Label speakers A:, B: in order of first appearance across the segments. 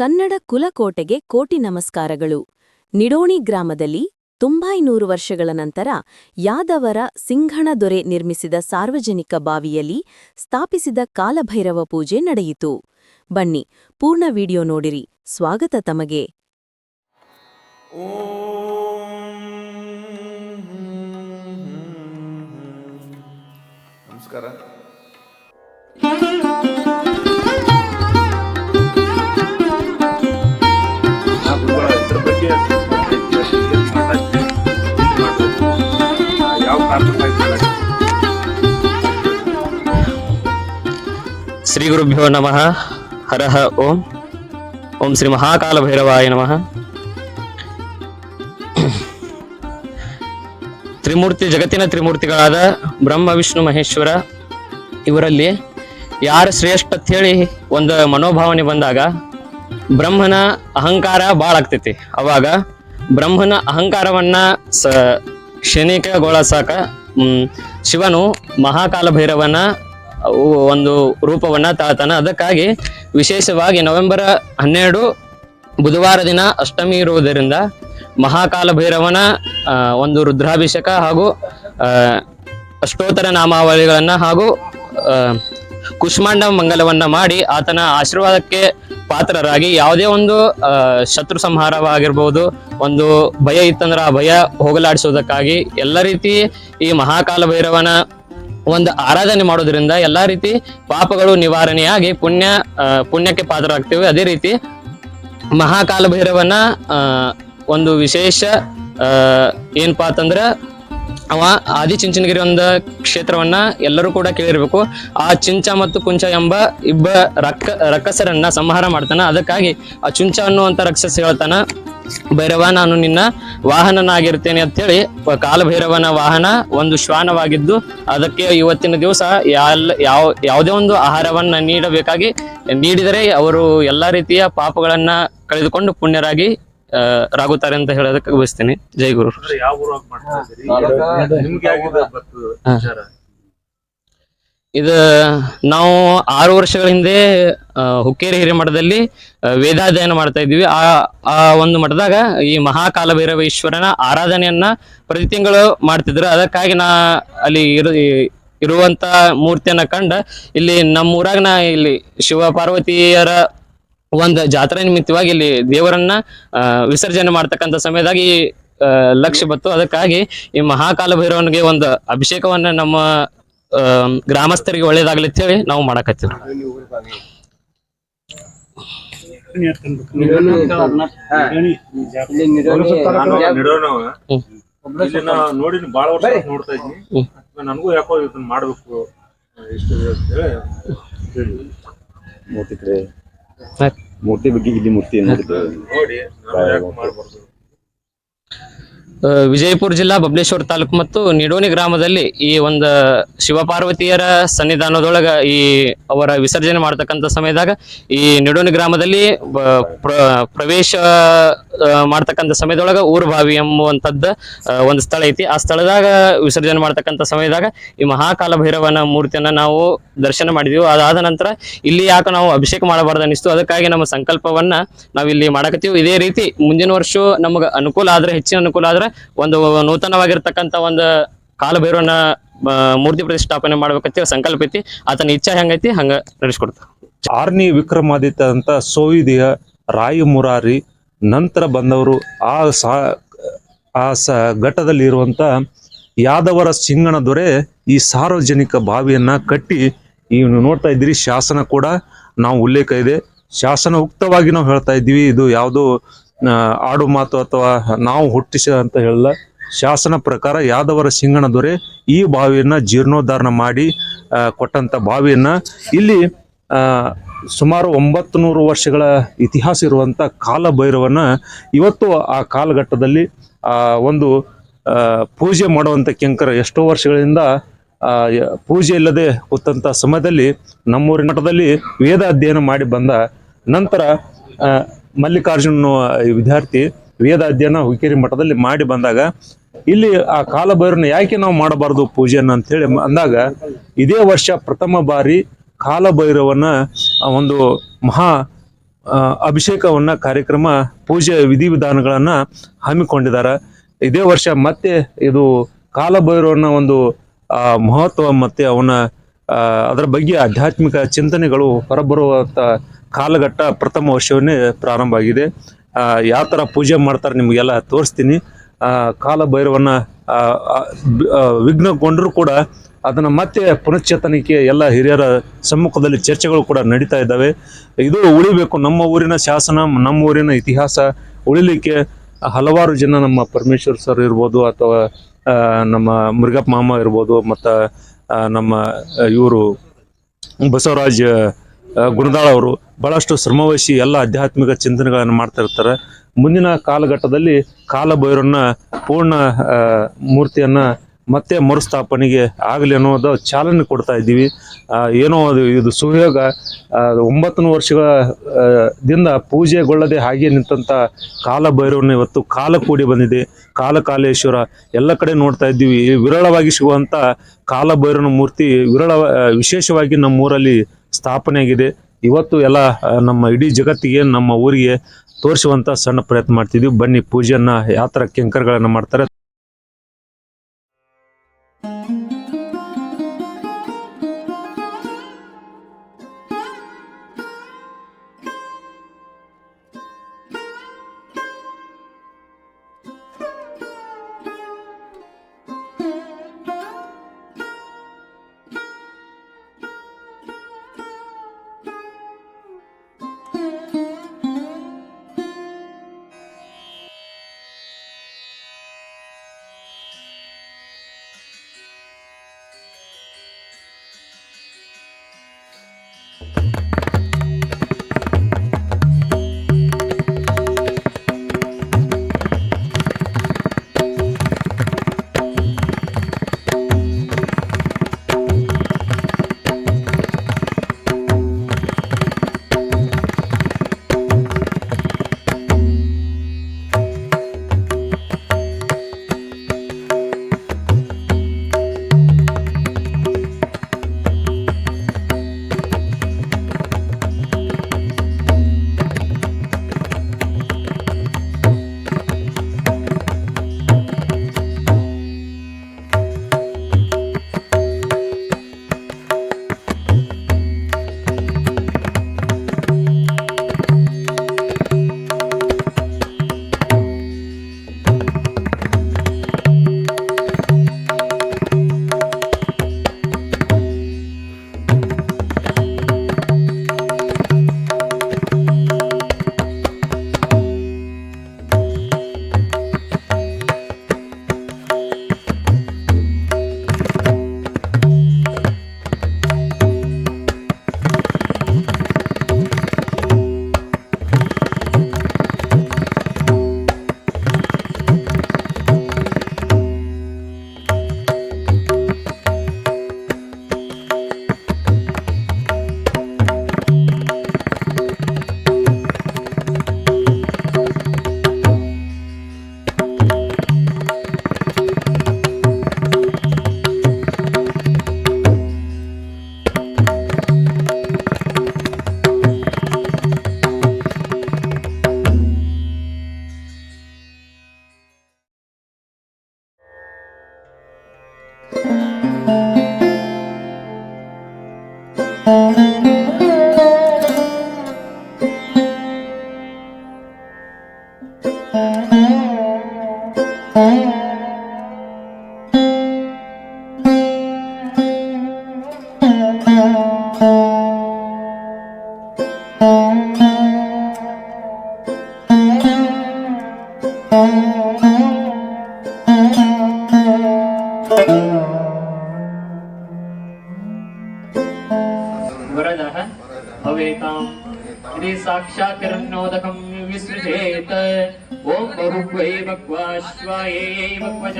A: ಕನ್ನಡ ಕುಲಕೋಟೆಗೆ ಕೋಟಿ ನಮಸ್ಕಾರಗಳು ನಿಡೋಣಿ ಗ್ರಾಮದಲ್ಲಿ ತುಂಬೈನೂರು ವರ್ಷಗಳ ನಂತರ ಯಾದವರ ಸಿಂಘಣ ದೊರೆ ನಿರ್ಮಿಸಿದ ಸಾರ್ವಜನಿಕ ಬಾವಿಯಲ್ಲಿ ಸ್ಥಾಪಿಸಿದ ಕಾಲಭೈರವ ಪೂಜೆ ನಡೆಯಿತು ಬನ್ನಿ ಪೂರ್ಣ ವಿಡಿಯೋ ನೋಡಿರಿ ಸ್ವಾಗತ ತಮಗೆ
B: ನಮಸ್ಕಾರ
C: ಶ್ರೀ ಗುರುಭ್ಯೋ ನಮಃ. ಹರಹ ಓಂ. ಓಂ ಶ್ರೀ ಮಹಾಕಾಲ ಭೈರವಾಯ ನಮಃ. ತ್ರಿಮೂರ್ತಿ, ಜಗತ್ತಿನ ತ್ರಿಮೂರ್ತಿಗಳಾದ ಬ್ರಹ್ಮ, ವಿಷ್ಣು, ಮಹೇಶ್ವರ, ಇವರಲ್ಲಿ ಯಾರು ಶ್ರೇಷ್ಠ ಹೇಳಿ ಒಂದು ಮನೋಭಾವನೆ ಬಂದಾಗ ಬ್ರಹ್ಮನ ಅಹಂಕಾರ ಭಾಳ ಆಗ್ತೈತಿ. ಅವಾಗ ಬ್ರಹ್ಮನ ಅಹಂಕಾರವನ್ನ ಸ ಕ್ಷಣಿಕಗೊಳಿಸಾಕ ಶಿವನು ಮಹಾಕಾಲ ಭೈರವನ ಒಂದು ರೂಪವನ್ನ ತಾಳ್ತಾನ. ಅದಕ್ಕಾಗಿ ವಿಶೇಷವಾಗಿ ನವೆಂಬರ್ ಹನ್ನೆರಡು ಬುಧವಾರ ದಿನ ಅಷ್ಟಮಿ ಇರುವುದರಿಂದ ಮಹಾಕಾಲ ಭೈರವನ ಒಂದು ರುದ್ರಾಭಿಷೇಕ ಹಾಗೂ ಅಷ್ಟೋತ್ತರ ನಾಮಾವಳಿಗಳನ್ನ ಹಾಗೂ ಕುಷ್ಮಾಂಡ ಮಂಗಲವನ್ನ ಮಾಡಿ ಆತನ ಆಶೀರ್ವಾದಕ್ಕೆ ಪಾತ್ರರಾಗಿ ಯಾವುದೇ ಒಂದು ಶತ್ರು ಸಂಹಾರವಾಗಿರ್ಬೋದು, ಒಂದು ಭಯ ಇತ್ತಂದ್ರೆ ಆ ಭಯ ಹೋಗಲಾಡಿಸೋದಕ್ಕಾಗಿ ಎಲ್ಲ ರೀತಿ ಈ ಮಹಾಕಾಲ ಭೈರವನ ಒಂದು ಆರಾಧನೆ ಮಾಡೋದ್ರಿಂದ ಎಲ್ಲಾ ರೀತಿ ಪಾಪಗಳು ನಿವಾರಣೆಯಾಗಿ ಪುಣ್ಯ ಪುಣ್ಯಕ್ಕೆ ಪಾತ್ರರಾಗ್ತೇವೆ. ಅದೇ ರೀತಿ ಮಹಾಕಾಲ ಭೈರವನ ಒಂದು ವಿಶೇಷ ಏನಪ್ಪಾ ಅಂತಂದ್ರ ಅವ ಆದಿಚುಂಚನಗಿರಿ ಒಂದು ಕ್ಷೇತ್ರವನ್ನ ಎಲ್ಲರೂ ಕೂಡ ಕೇಳಿರ್ಬೇಕು. ಆ ಚಿಂಚ ಮತ್ತು ಕುಂಚ ಎಂಬ ಇಬ್ಬ ರಕ್ಕ ರಕ್ಕಸರನ್ನ ಸಂಹಾರ ಮಾಡ್ತಾನ. ಅದಕ್ಕಾಗಿ ಆ ಚುಂಚ ಅನ್ನುವಂತ ರಕ್ಷಸ ಹೇಳ್ತಾನ. ಭೈರವ ನಾನು ನಿನ್ನ ವಾಹನನಾಗಿರ್ತೇನೆ ಅಂತ ಹೇಳಿ ಕಾಲಭೈರವನ ವಾಹನ ಒಂದು ಶ್ವಾನವಾಗಿದ್ದು ಅದಕ್ಕೆ ಇವತ್ತಿನ ದಿವಸ ಯಾಲ್ ಯಾವ ಯಾವುದೇ ಒಂದು ಆಹಾರವನ್ನ ನೀಡಬೇಕಾಗಿ ನೀಡಿದರೆ ಅವರು ಎಲ್ಲಾ ರೀತಿಯ ಪಾಪಗಳನ್ನ ಕಳೆದುಕೊಂಡು ಪುಣ್ಯರಾಗಿ ರಾಗುತ್ತಾರೆ ಅಂತ ಹೇಳೋದಕ್ಕೆ ಬಯಸ್ತೇನೆ. ಜೈ ಗುರು
B: ಅಂದ್ರೆ ಯಾವ ಊರಾಗ ಮಾಡ್ತಾ ಇದ್ದೀರಿ ನಿಮ್ಗೆ ಯಾಕಿದೆ ಗೊತ್ತು ವಿಚಾರ
C: ಇದು ನಾವು ಆರು ವರ್ಷಗಳ ಹಿಂದೆ ಹುಕ್ಕೇರಿ ಹಿರೇಮಠದಲ್ಲಿ ಮಠದಲ್ಲಿ ವೇದಾಧ್ಯಯನ ಮಾಡ್ತಾ ಇದ್ವಿ ಆ ಆ ಒಂದು ಮಠದಾಗ ಈ ಮಹಾಕಾಲ ಭೈರವೇಶ್ವರನ ಆರಾಧನೆಯನ್ನ ಪ್ರತಿ ತಿಂಗಳು ಮಾಡ್ತಿದ್ರು. ಅದಕ್ಕಾಗಿ ನಾ ಅಲ್ಲಿ ಇರು ಇರುವಂತ ಮೂರ್ತಿಯನ್ನ ಕಂಡ ಇಲ್ಲಿ ನಮ್ಮ ಊರಾಗ ನಾ ಇಲ್ಲಿ ಶಿವ ಪಾರ್ವತಿಯರ ಒಂದು ಜಾತ್ರೆ ನಿಮಿತ್ತವಾಗಿ ಇಲ್ಲಿ ದೇವರನ್ನ ವಿಸರ್ಜನೆ ಮಾಡ್ತಕ್ಕಂಥ ಸಮಯದಾಗ ಈ ಲಕ್ಷ್ಯ ಬತ್ತು. ಅದಕ್ಕಾಗಿ ಈ ಮಹಾಕಾಲ ಭೈರವನಿಗೆ ಒಂದು ಅಭಿಷೇಕವನ್ನ ನಮ್ಮ ಗ್ರಾಮಸ್ಥರಿಗೆ ಒಳ್ಳೇದಾಗ್ಲಿ ಅಂತ ಹೇಳಿ ನಾವು ಮಾಡಕತ್ತೀವಿ
B: ನಿಡೋಣವ
C: ಹ್ಮ್.
B: ಇಲ್ಲಿ ನಾ ನೋಡಿ ಬಾಳ ವರ್ಷ ನೋಡ್ತಾ ಇದ್ನಿ. ನನಗೂ ಯಾಕೋ ಇದನ್ನ ಮಾಡ್ಬೇಕು ಇಷ್ಟು ಅಂತ ಹೇಳಿ ಹೇಳಿ.
D: ಮೂರ್ತಿ ಮೂರ್ತಿ ಬಗ್ಗೆ ಇಲ್ಲಿ ಮೂರ್ತಿ
B: ನೋಡಿ ನಾನು ಯಾಕೆ ಮಾಡ್ಬಾರ್ದು
C: ವಿಜಯಪುರ ಜಿಲ್ಲಾ ಬಬ್ಲೇಶ್ವರ ತಾಲೂಕು ಮತ್ತು ನಿಡೋಣಿ ಗ್ರಾಮದಲ್ಲಿ ಈ ಒಂದು ಶಿವಪಾರ್ವತಿಯರ ಸನ್ನಿಧಾನದೊಳಗ ಈ ಅವರ ವಿಸರ್ಜನೆ ಮಾಡ್ತಕ್ಕಂಥ ಸಮಯದಾಗ ಈ ನಿಡೋಣಿ ಗ್ರಾಮದಲ್ಲಿ ಪ್ರವೇಶ ಮಾಡ್ತಕ್ಕಂಥ ಸಮಯದೊಳಗ ಊರುಬಾವಿ ಎಂಬುವಂಥದ್ದು ಒಂದು ಸ್ಥಳ ಐತಿ. ಆ ಸ್ಥಳದಾಗ ವಿಸರ್ಜನೆ ಮಾಡ್ತಕ್ಕಂಥ ಸಮಯದಾಗ ಈ ಮಹಾಕಾಲ ಭೈರವನ ಮೂರ್ತಿಯನ್ನ ನಾವು ದರ್ಶನ ಮಾಡಿದೀವಿ. ಅದಾದ ನಂತರ ಇಲ್ಲಿ ಯಾಕೆ ನಾವು ಅಭಿಷೇಕ ಮಾಡಬಾರ್ದು ಅನಿಸ್ತು ಅದಕ್ಕಾಗಿ ನಮ್ಮ ಸಂಕಲ್ಪವನ್ನ ನಾವಿಲ್ಲಿ ಮಾಡಕತ್ತೀವಿ. ಇದೇ ರೀತಿ ಮುಂದಿನ ವರ್ಷ ನಮಗೆ ಅನುಕೂಲ ಆದ್ರೆ, ಹೆಚ್ಚಿನ ಅನುಕೂಲ ಆದ್ರೆ ಒಂದು ನೂತನವಾಗಿರ್ತಕ್ಕಂಥ ಒಂದು ಕಾಲಭೈರವನ ಮೂರ್ತಿ ಪ್ರತಿಷ್ಠಾಪನೆ ಮಾಡ್ಬೇಕಂತ ಸಂಕಲ್ಪ ಐತಿ. ಆತನ ಇಚ್ಛೆ ಹೆಂಗೈತಿ, ಹಂಗ ನಡೆಸ್ಕೊಡ್ತ
E: ಆರ್ನಿ ವಿಕ್ರಮಾದಿತ್ಯ ಅಂತ ಸೋವಿದಿಯ ರಾಯಿ ಮುರಾರಿ ನಂತರ ಬಂದವರು ಆ ಸಾ, ಆ ಸ ಘಟ್ಟದಲ್ಲಿ ಇರುವಂತ ಯಾದವರ ಸಿಂಗಣ ದೊರೆ ಈ ಸಾರ್ವಜನಿಕ ಬಾವಿಯನ್ನ ಕಟ್ಟಿ ಈ ನೋಡ್ತಾ ಇದ್ದೀರಿ, ಶಾಸನ ಕೂಡ ನಾವು ಉಲ್ಲೇಖ ಇದೆ. ಶಾಸನ ಉಕ್ತವಾಗಿ ನಾವು ಹೇಳ್ತಾ ಇದ್ದೀವಿ, ಇದು ಯಾವುದೋ ಆಡು ಮಾತು ಅಥವಾ ನಾವು ಹುಟ್ಟಿಸ ಅಂತ ಹೇಳಲ್ಲ. ಶಾಸನ ಪ್ರಕಾರ ಯಾದವರ ಸಿಂಗಣ ದೊರೆ ಈ ಬಾವಿಯನ್ನ ಜೀರ್ಣೋದ್ಧಾರಣ ಮಾಡಿ ಕೊಟ್ಟಂತ ಬಾವಿಯನ್ನ. ಇಲ್ಲಿ ಸುಮಾರು ಒಂಬತ್ತು ನೂರು ವರ್ಷಗಳ ಇತಿಹಾಸ ಇರುವಂತ ಕಾಲಭೈರವನ ಇವತ್ತು ಆ ಕಾಲಘಟ್ಟದಲ್ಲಿ ಒಂದು ಪೂಜೆ ಮಾಡುವಂತ ಕೆಂಕರ ಎಷ್ಟೋ ವರ್ಷಗಳಿಂದ ಪೂಜೆ ಇಲ್ಲದೆ ಕೂತಂತ ಸಮಯದಲ್ಲಿ ನಮ್ಮೂರಿನ ಮಠದಲ್ಲಿ ವೇದ ಅಧ್ಯಯನ ಮಾಡಿ ಬಂದ ನಂತರ ಮಲ್ಲಿಕಾರ್ಜುನ್ ವಿದ್ಯಾರ್ಥಿ ವೇದ ಅಧ್ಯಯನ ಹುಕ್ಕೇರಿ ಮಠದಲ್ಲಿ ಮಾಡಿ ಬಂದಾಗ, ಇಲ್ಲಿ ಆ ಕಾಲಭೈರವನ ಯಾಕೆ ನಾವು ಮಾಡಬಾರದು ಪೂಜೆಯನ್ನು ಅಂತ ಹೇಳಿ ಅಂದಾಗ, ಇದೇ ವರ್ಷ ಪ್ರಥಮ ಬಾರಿ ಕಾಲಭೈರವನ ಒಂದು ಮಹಾ ಅಭಿಷೇಕವನ್ನ ಕಾರ್ಯಕ್ರಮ ಪೂಜೆ ವಿಧಿವಿಧಾನಗಳನ್ನ ಹಮ್ಮಿಕೊಂಡಿದ್ದಾರೆ. ಇದೇ ವರ್ಷ ಮತ್ತೆ ಇದು ಕಾಲಭೈರವನ ಒಂದು ಮಹತ್ವ ಮತ್ತೆ ಅವನ ಅದರ ಬಗ್ಗೆ ಆಧ್ಯಾತ್ಮಿಕ ಚಿಂತನೆಗಳು ಹೊರಬರುವಂತ ಕಾಲಘಟ್ಟ ಪ್ರಥಮ ವರ್ಷವನ್ನೇ ಪ್ರಾರಂಭ ಆಗಿದೆ. ಯಾವ ಥರ ಪೂಜೆ ಮಾಡ್ತಾರೆ ನಿಮಗೆಲ್ಲ ತೋರಿಸ್ತೀನಿ. ಆ, ಆ, ವಿಘ್ನಗೊಂಡರೂ ಕೂಡ ಅದನ್ನ ಮತ್ತೆ ಪುನಶ್ಚೇತನಕ್ಕೆ ಎಲ್ಲ ಹಿರಿಯರ ಸಮ್ಮುಖದಲ್ಲಿ ಚರ್ಚೆಗಳು ಕೂಡ ನಡೀತಾ ಇದ್ದಾವೆ. ಇದು ಉಳಿಬೇಕು. ನಮ್ಮ ಊರಿನ ಶಾಸನ ನಮ್ಮ ಊರಿನ ಇತಿಹಾಸ ಉಳಿಲಿಕ್ಕೆ ಹಲವಾರು ಜನ ನಮ್ಮ ಪರಮೇಶ್ವರ್ ಸರ್ ಇರ್ಬೋದು ಅಥವಾ ನಮ್ಮ ಮೃಗಪ್ಪ ಮಾಮ ಇರ್ಬೋದು ಮತ್ತು ನಮ್ಮ ಇವರು ಬಸವರಾಜ್ ಗುಣದಾಳ ಅವರು ಬಹಳಷ್ಟು ಶ್ರಮವಹಿಸಿ ಎಲ್ಲ ಆಧ್ಯಾತ್ಮಿಕ ಚಿಂತನೆಗಳನ್ನು ಮಾಡ್ತಾ ಇರ್ತಾರೆ. ಮುಂದಿನ ಕಾಲಘಟ್ಟದಲ್ಲಿ ಕಾಲಭೈರವನ್ನ ಪೂರ್ಣ ಮೂರ್ತಿಯನ್ನ ಮತ್ತೆ ಮರುಸ್ಥಾಪನೆಗೆ ಆಗಲಿ ಅನ್ನೋದು ಚಾಲನೆ ಕೊಡ್ತಾ ಇದ್ದೀವಿ. ಏನೋ ಅದು, ಇದು ಸುಯೋಗ ಒಂಬತ್ತು ವರ್ಷಗಳ ದಿಂದ ಪೂಜೆಗೊಳ್ಳದೆ ಹಾಗೆ ನಿಂತಂತ ಕಾಲಭೈರವನ ಇವತ್ತು ಕಾಲ ಕೂಡಿ ಬಂದಿದೆ. ಕಾಲಕಾಲೇಶ್ವರ ಎಲ್ಲ ಕಡೆ ನೋಡ್ತಾ ಇದ್ದೀವಿ. ವಿರಳವಾಗಿ ಸಿಗುವಂಥ ಕಾಲಭೈರವನ ಮೂರ್ತಿ ವಿರಳ ವಿಶೇಷವಾಗಿ ನಮ್ಮ ಸ್ಥಾಪನೆ ಆಗಿದೆ ಇವತ್ತು ಎಲ್ಲ ನಮ್ಮ ಇಡೀ ಜಗತ್ತಿಗೆ, ನಮ್ಮ ಊರಿಗೆ ತೋರಿಸುವಂತ ಸಣ್ಣ ಪ್ರಯತ್ನ ಮಾಡ್ತಿದ್ವಿ. ಬನ್ನಿ, ಪೂಜೆಯನ್ನ ಯಾವ ಥರ ಕೆಂಕರ್ಗಳನ್ನ ಮಾಡ್ತಾರೆ.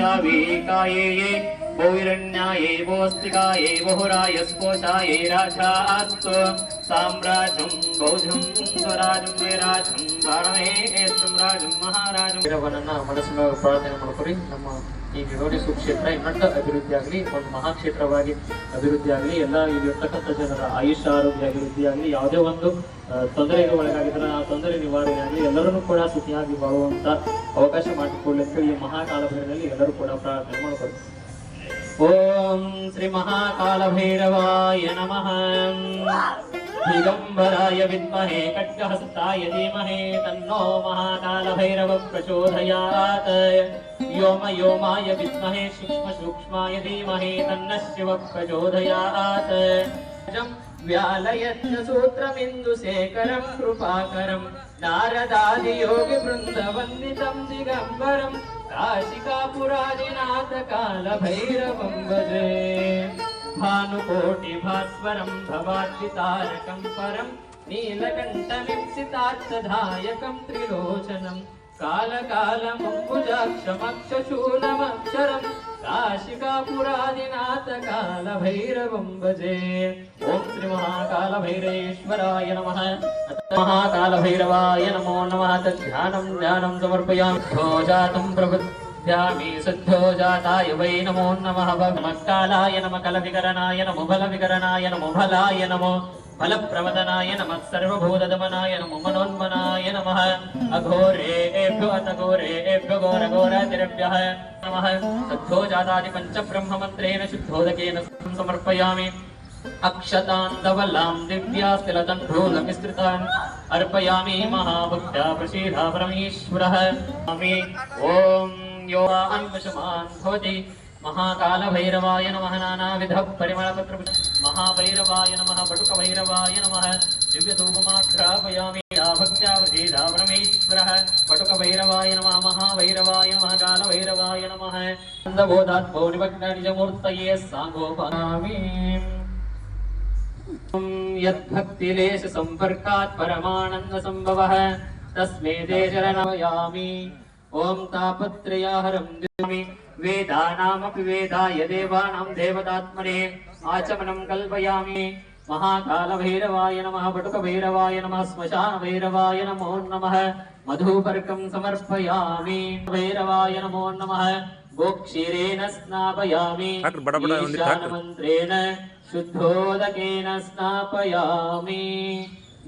C: ॐ बहुग्वै भक्वाश्वायै भक्वजावे कायै भूविरण्याये भोस्तिकाये बहुरायस्कोशाये राजास्तु साम्राज्यं बौद्धं स्वराजं वैराजं ಭಾರವೇ ರಾಜಂ ಮಹಾರಾಜಂ ವೀರವನನ್ನ ಮನಸ್ಸಿನ ಪ್ರಾರ್ಥನೆ ಮಾಡ್ಕೊರಿ ನಮ್ಮ ಈ ನಿರೋಡಿ ಸುಕ್ಷೇತ್ರ ಇನ್ನಷ್ಟು ಅಭಿವೃದ್ಧಿ ಆಗಲಿ, ಒಂದು ಮಹಾಕ್ಷೇತ್ರವಾಗಿ ಅಭಿವೃದ್ಧಿ ಆಗಲಿ, ಎಲ್ಲ ಇಲ್ಲಿರ್ತಕ್ಕಂಥ ಜನರ ಆಯುಷ್ಯ, ಆರೋಗ್ಯ ಅಭಿವೃದ್ಧಿ ಆಗಲಿ, ಯಾವುದೇ ಒಂದು ತೊಂದರೆಗೆ ಒಳಗಾಗಿದ್ರೆ ಆ ತೊಂದರೆ ನಿವಾರಣೆ ಆಗಲಿ, ಎಲ್ಲರನ್ನೂ ಕೂಡ ಸುಖಿಯಾಗಿ ಬಾಳುವಂತ ಅವಕಾಶ ಮಾಡಿಕೊಳ್ಳಿ ಅಂತ ಈ ಮಹಾಕಾಲಭೈರದಲ್ಲಿ ಎಲ್ಲರೂ ಕೂಡ ಪ್ರಾರ್ಥನೆ ಮಾಡಬಹುದು ಓಂ ಶ್ರೀ ಮಹಾಕಾಲ ಭೈರವಾಯ ನಮಃ. दिगम्बराय विद्महे खड्गहस्ताय धीमहे तन्नो महाकालभैरवः प्रचोदयात् व्योम व्योमाय विद्महे सूक्ष्मसूक्ष्माय धीमहे तन्नः शिवः प्रचोदयात् व्यालयत्नसूत्रमिन्दुशेखरं कृपाकरं नारदादियोगिवृन्दवन्दितं दिगम्बरं काशिकापुरादिनाथकालभैरवं भजे भानुकोटिभास्वरं भवाद्वितारकं परं नीलकण्ठविप्सितार्थधायकं त्रिलोचनं कालकालमम्बुजाक्षमक्षशूलमक्षरं काशिकापुरादिनाथकालभैरवं भजे ॐ श्रीमहाकालभैरवेश्वराय नमः महाकालभैरवाय नमो नमः तद्ध्यानं ध्यानं समर्पयामि जातं प्रभृत् ధ్యామి శుద్ధో జాతాయ వై నమో నమ భక్తాలాయ నమ కల వికరణాయ నమో బల వికరణాయ నమో బలాయ నమో ఫల ప్రవదనాయ నమ సర్వభూత దమనాయ నమో మనోన్మనాయ నమ అఘోరేభ్యో అత ఘోరేభ్యో ఘోర ఘోరాతిరభ్య నమ శుద్ధో జాతాది పంచ బ్రహ్మ మంత్రేణ శుద్ధోదకేన సమర్పయామి అక్షతాంతవలాం దివ్యాస్తిలతన్భూలమిశ్రితాన్ అర్పయామి మహాభుక్త ప్రసీదా పరమేశ్వర ఓం यो अन्वशमान् भवति महाकालभैरवाय नमः नानाविध महाभैरवाय नमः, पटुकभैरवाय नमः। दिव्यधूपमाघ्रापयामि या भक्त्या प्रसीदा परमेश्वरः पटुकभैरवाय नमः, महाभैरवाय नमः, कालभैरवाय नमः। नन्दबोधात्मो निमग्ननिजमूर्तये साङ्गोपनामि यद्भक्तिलेश सम्पर्कात् परमानन्दसम्भवः। तस्मै ते ॐ तापत्रयाहरं दिवामि वेदानामपि वेदाय देवानां देवतात्मने आचमनं कल्पयामि महाकालभैरवाय नमः पटुकभैरवाय नमः श्मशानभैरवाय नमो नमः मधुपर्कं समर्पयामि भैरवाय नमो नमः गोक्षीरेण स्नापयामि
B: ईशानमन्त्रेण
C: शुद्धोदकेन स्नापयामि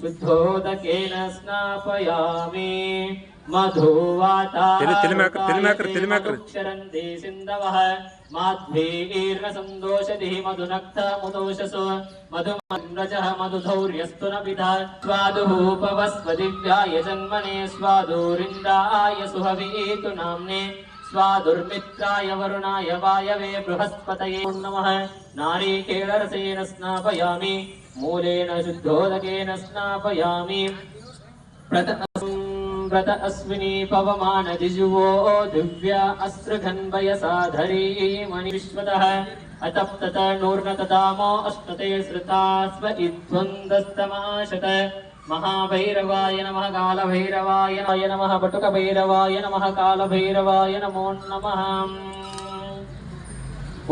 C: శుద్ధోదకేన స్నాపయామి మధువాతారందోషది మధునక్తముదోషసో మధుమన్రజ మధుధౌర్యస్తు స్వాదుపవస్వ దివ్యాయ జన్మనే స్వాదూరిందాయ సుహవీతు నామ్నే स्वादुर्मित्राय वरुणाय वायवे बृहस्पतये नमः। नारीकेलरसेन स्नापयामि, मूलेन शुद्धोदकेन स्नापयामि। व्रत अस्मिनी पवमान साधरी दिव्या अस्त्रघन्वयसाधरी मणिविश्वतः। अतप्तत नूर्णततामो अष्टते श्रुता स्व इद्वन्द्वस्तमाशत మహాభైరవాయ నమ కాళభైరవాయ నాయ నమ పటుక భైరవాయ నమ కాళభైరవాయ నమో నమ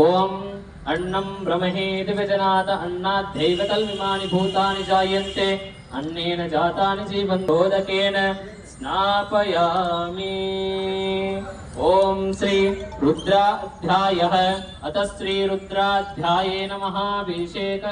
C: ఓం అన్నం భ్రమహేతి విజనాథ అన్నాద్యైవతల్మిమాని భూతాని జాయంతే అన్నేన జాతాని జీవంతోదకేన స్నాపయామి. ఓం శ్రీ రుద్రాధ్యాయ అత శ్రీ రుద్రాధ్యాయే నమ అభిషేక.